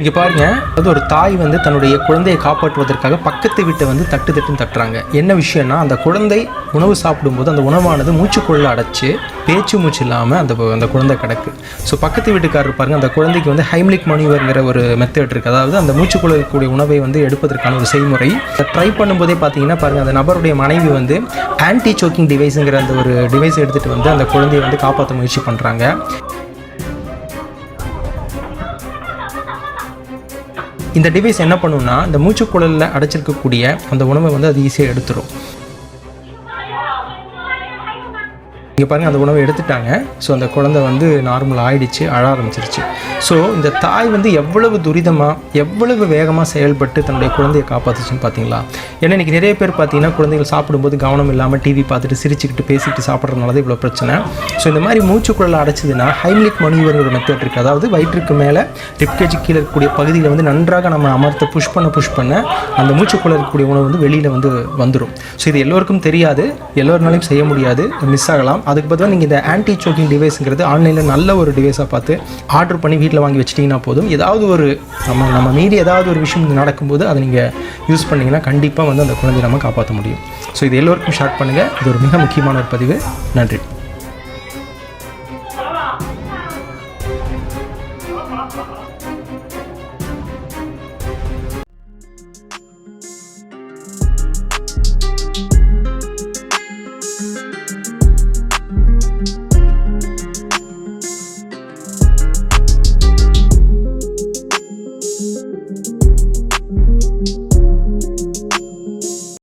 இங்கே பாருங்க. அது ஒரு தாய் வந்து தன்னுடைய குழந்தையை காப்பாற்றுவதற்காக பக்கத்து வீட்டை வந்து தட்டு தட்டுன்னு தட்டுறாங்க. என்ன விஷயம்னா அந்த குழந்தை உணவு சாப்பிடும்போது அந்த உணவானது மூச்சுக்குள்ள அடைச்சு பேச்சு மூச்சு இல்லாமல் அந்த அந்த குழந்தை கிடக்கு. ஸோ பக்கத்து வீட்டுக்காரர் பாருங்க அந்த குழந்தைக்கு வந்து ஹைம்லிக் மணிவர்ங்கிற ஒரு மெத்தட் இருக்குது அதாவது அந்த மூச்சுக்குள்ள இருக்கக்கூடிய உணவை வந்து எடுப்பதற்கான ஒரு செய்முறை. ட்ரை பண்ணும்போதே பார்த்தீங்கன்னா பாருங்க அந்த நபருடைய மனைவி வந்து ஆன்டி சோக்கிங் டிவைஸுங்கிற அந்த ஒரு டிவைஸ் எடுத்துகிட்டு வந்து அந்த குழந்தையை வந்து காப்பாற்ற முயற்சி பண்ணுறாங்க இந்த டிவைஸ் என்ன பண்ணுன்னா இந்த மூச்சுக்குழலில் அடைச்சிருக்கக்கூடிய அந்த உணவை வந்து அது ஈஸியாக எடுத்துரும். இங்கே பாருங்கள் அந்த உணவை எடுத்துட்டாங்க. ஸோ அந்த குழந்தை வந்து நார்மல் ஆயிடுச்சு அழ ஆரம்பிச்சிருச்சு. ஸோ இந்த தாய் வந்து எவ்வளவு துரிதமாக எவ்வளவு வேகமாக செயல்பட்டு தன்னுடைய குழந்தையை காப்பாற்றுச்சுன்னு பார்த்தீங்களா ஏன்னா இன்றைக்கி நிறைய பேர் பார்த்தீங்கன்னா குழந்தைகள் சாப்பிடும்போது கவனம் இல்லாமல் டிவி பார்த்துட்டு சிரிச்சுக்கிட்டு பேசிக்கிட்டு சாப்பிட்றதுனால தான் இவ்வளோ பிரச்சனை. ஸோ இந்த மாதிரி மூச்சுக்குழலை அடைச்சதுன்னா ஹைம்லிக் மணிவர் ஒரு மெத்தட் இருக்குது அதாவது வயிற்றுக்கு மேலே ரிப்கேஜ் கீழே இருக்கக்கூடிய பகுதியில் வந்து நன்றாக நம்ம அமர்த்த புஷ் பண்ண புஷ் பண்ண அந்த மூச்சுக்குள்ள இருக்கக்கூடிய உணவு வந்து வெளியில் வந்து வந்துடும் ஸோ இது எல்லோருக்கும் தெரியாது எல்லோருனாலையும் செய்ய முடியாது மிஸ் ஆகலாம். அதுக்கு பதிலாக நீங்கள் இந்த ஆன்டி சோக்கிங் டிவைஸுங்கிறது ஆன்லைனில் நல்ல ஒரு டிவைஸாக பார்த்து ஆர்டர் பண்ணி வீட்டில் வாங்கி வச்சிட்டிங்கன்னா போதும். ஏதாவது ஒரு நம்ம நம்ம மீறி ஏதாவது ஒரு விஷயம் நடக்கும்போது அதை நீங்கள் யூஸ் பண்ணிங்கன்னா கண்டிப்பாக வந்து அந்த குழந்தைய நம்ம காப்பாற்ற முடியும். ஸோ இது எல்லோருக்கும் ஷேர் பண்ணுங்கள் இது ஒரு மிக முக்கியமான ஒரு பதிவு. நன்றி.